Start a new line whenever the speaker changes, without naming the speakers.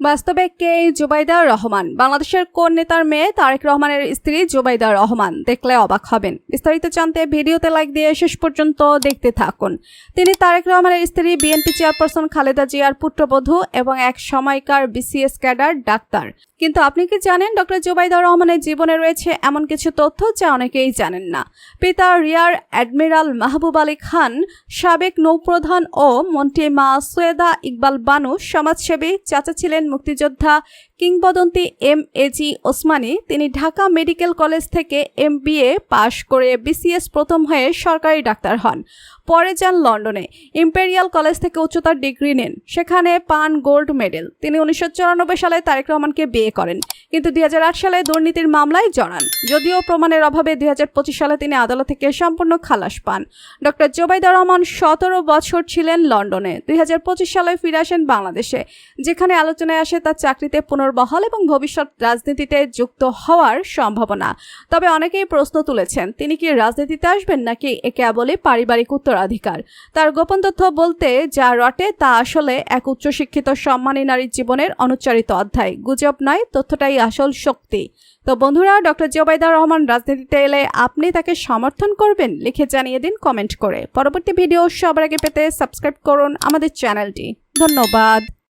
বাস্তবে কে জুবাইদা রহমান? বাংলাদেশের কোন নেতার মেয়ে তারেক রহমানের স্ত্রী জুবাইদা রহমান? দেখলে অবাক হবেন। বিস্তারিত জানতে ভিডিওতে লাইক দিয়ে শেষ পর্যন্ত দেখতে থাকুন। তিনি তারেক রহমানের স্ত্রী, বিএনপি চেয়ারপারসন খালেদা জিয়ার পুত্রবধূ এবং এক সময়কার বিসিএস ক্যাডার, ডাক্তার। কিন্তু আপনি কি জানেন ডক্টর জুবাইদা রহমানের জীবনে রয়েছে এমন কিছু তথ্য যা অনেকেই জানেন না? পিতা রিয়ার অ্যাডমিরাল মাহবুব আলী খান, সাবেক নৌপ্রধান ও মন্ত্রী মা সৈয়দা ইকবাল বানু, সমাজসেবী, চাচা ছিলেন মুক্তিযোদ্ধা কিংবদন্তি এম এজি ওসমানী তিনি ঢাকা মেডিকেল কলেজ থেকে এম পাশ করে বিসিএস প্রথম হয়ে সরকারি ডাক্তার হন। পরে যান লন্ডনে। ইম্পেরিয়াল কলেজ থেকে উচ্চতার ডিগ্রি নেন। সেখানে পান গোল্ড মেডেল। তিনি উনিশশো চুরানব্বই সালে তারেক রহমানকে বিয়ে করেন। কিন্তু দুই হাজার আট সালে দুর্নীতির মামলায় জড়ান। যদিও প্রমাণের অভাবে দুই হাজার পঁচিশ সালে তিনি আদালত থেকে সম্পূর্ণ খালাস পান। ডক্টর জোবাইদা রহমান সতেরো বছর ছিলেন লন্ডনে। দুই হাজার পঁচিশ সালে ফিরে আসেন বাংলাদেশে, যেখানে আলোচনায় আসে তার চাকরিতে পুনর্বহাল এবং ভবিষ্যৎ রাজনীতিতে যুক্ত হওয়ার সম্ভাবনা। তবে অনেকেই প্রশ্ন তুলেছেন, তিনি কি রাজনীতিতে আসবেন নাকি এ কেবলই পারিবারিক উত্তরাধিকার? তার গোপন তথ্য বলতে, যা রটে তা আসলে এক উচ্চশিক্ষিত সম্মানী নারীর জীবনের অনুচ্চারিত অধ্যায়। গুজব নয়, তথ্যটাই আসল শক্তি। তো বন্ধুরা, ডক্টর জোবাইদা রহমান রাজনীতিতে এলে আপনি তাকে সমর্থন করবেন লিখে জানিয়ে দিন কমেন্ট করে। পরবর্তী ভিডিও সবার আগে পেতে সাবস্ক্রাইব করুন আমাদের চ্যানেলটি। ধন্যবাদ।